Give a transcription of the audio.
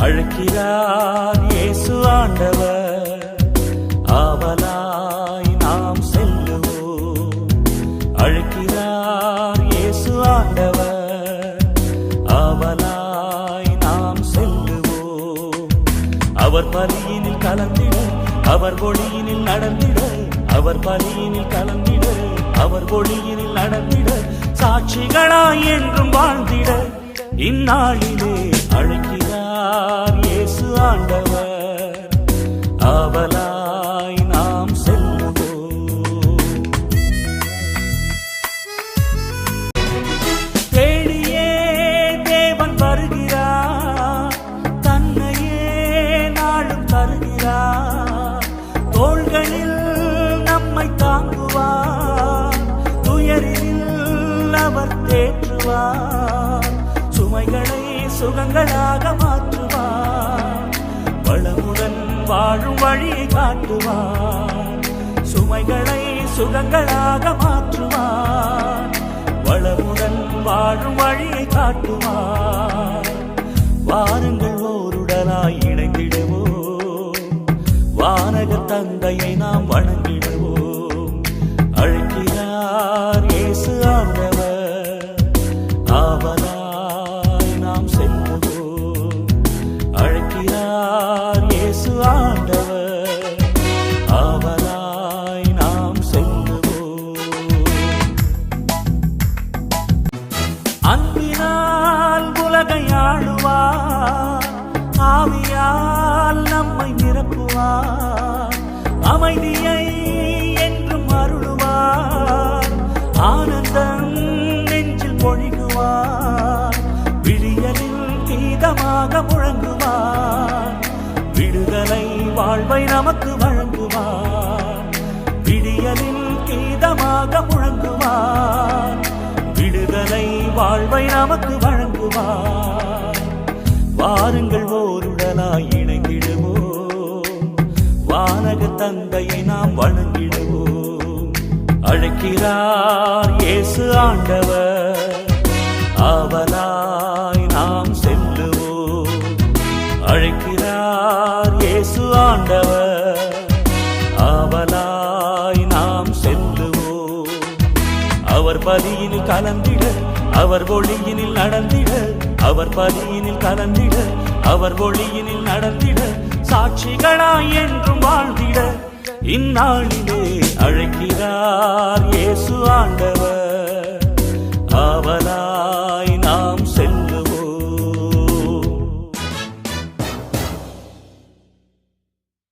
அழைக்கிறார் இயேசு ஆண்டவர். ஆவலாய் நாம் செல்லுவோம். அழைக்கிறார் இயேசு ஆண்டவர். ஆவலாய் நாம் செல்லுவோம். அவர் பலியினில் கலந்திட அவர் ஒளியினில் நடந்திட. அவர் பலியினில் கலந்திட அவர் ஒளியினில் நடந்திட. சாட்சிகளாய் என்றும் வாழ்ந்திட. இந்நாளிலே அழைக்கிறார் ஆண்டவர் அவலாய் நாம் செல்லுவோம் தேடியே தேவன் வருகிறார் தன்னையே நாளும் தருகிறார். தோள்களில் நம்மை தாங்குவார் துயரில் அவர் தேற்றுவார். சுமைகளை சுகங்களாக மாற்றுவார். வாழும் வழியை காட்டுவார். சுமைகளை சுகங்களாக மாற்றுவார். வளமுடன் வாழும் வழியை காட்டுவார். வாருங்கள் ஓருடலாய் இணைந்திடுவோம். வானக தந்தையை நாம் வணங்கிடுவோம். அழைக்கிறார். கையாளுவா ஆவியால் நம்மை நிரப்புவா அமைதியை என்றும் அருளுவார். ஆனந்தம் நெஞ்சில் பொழிகுவார். விழியலில் கீதமாக முழங்குவார். விடுதலை வாழ்வை நமக்கு வழங்குவார். விடியலில் கீதமாக முழங்குவார். விடுதலை வாழ்வை நமக்கு வழங்குவார் வாருங்கள் ஓருடலாய் இணைந்திடுவோம். வானக தந்தையை நாம் வணங்கிடுவோம். அழைக்கிறார் இயேசு ஆண்டவர். ஆவலாய் நாம் செல்லுவோம். அழைக்கிறார் இயேசு ஆண்டவர். அவலாய் நாம் செல்லுவோம். அவர் பதியினில் கலந்திட அவர் ஒளியினில் நடந்திட அவர் பதியினில் கலந்திட அவர் ஒளியினில் நடந்திட சாட்சிகளாய் என்றும் வாழ்ந்திட இந்நாளிலே அழைக்கிறார் இயேசு ஆண்டவர்.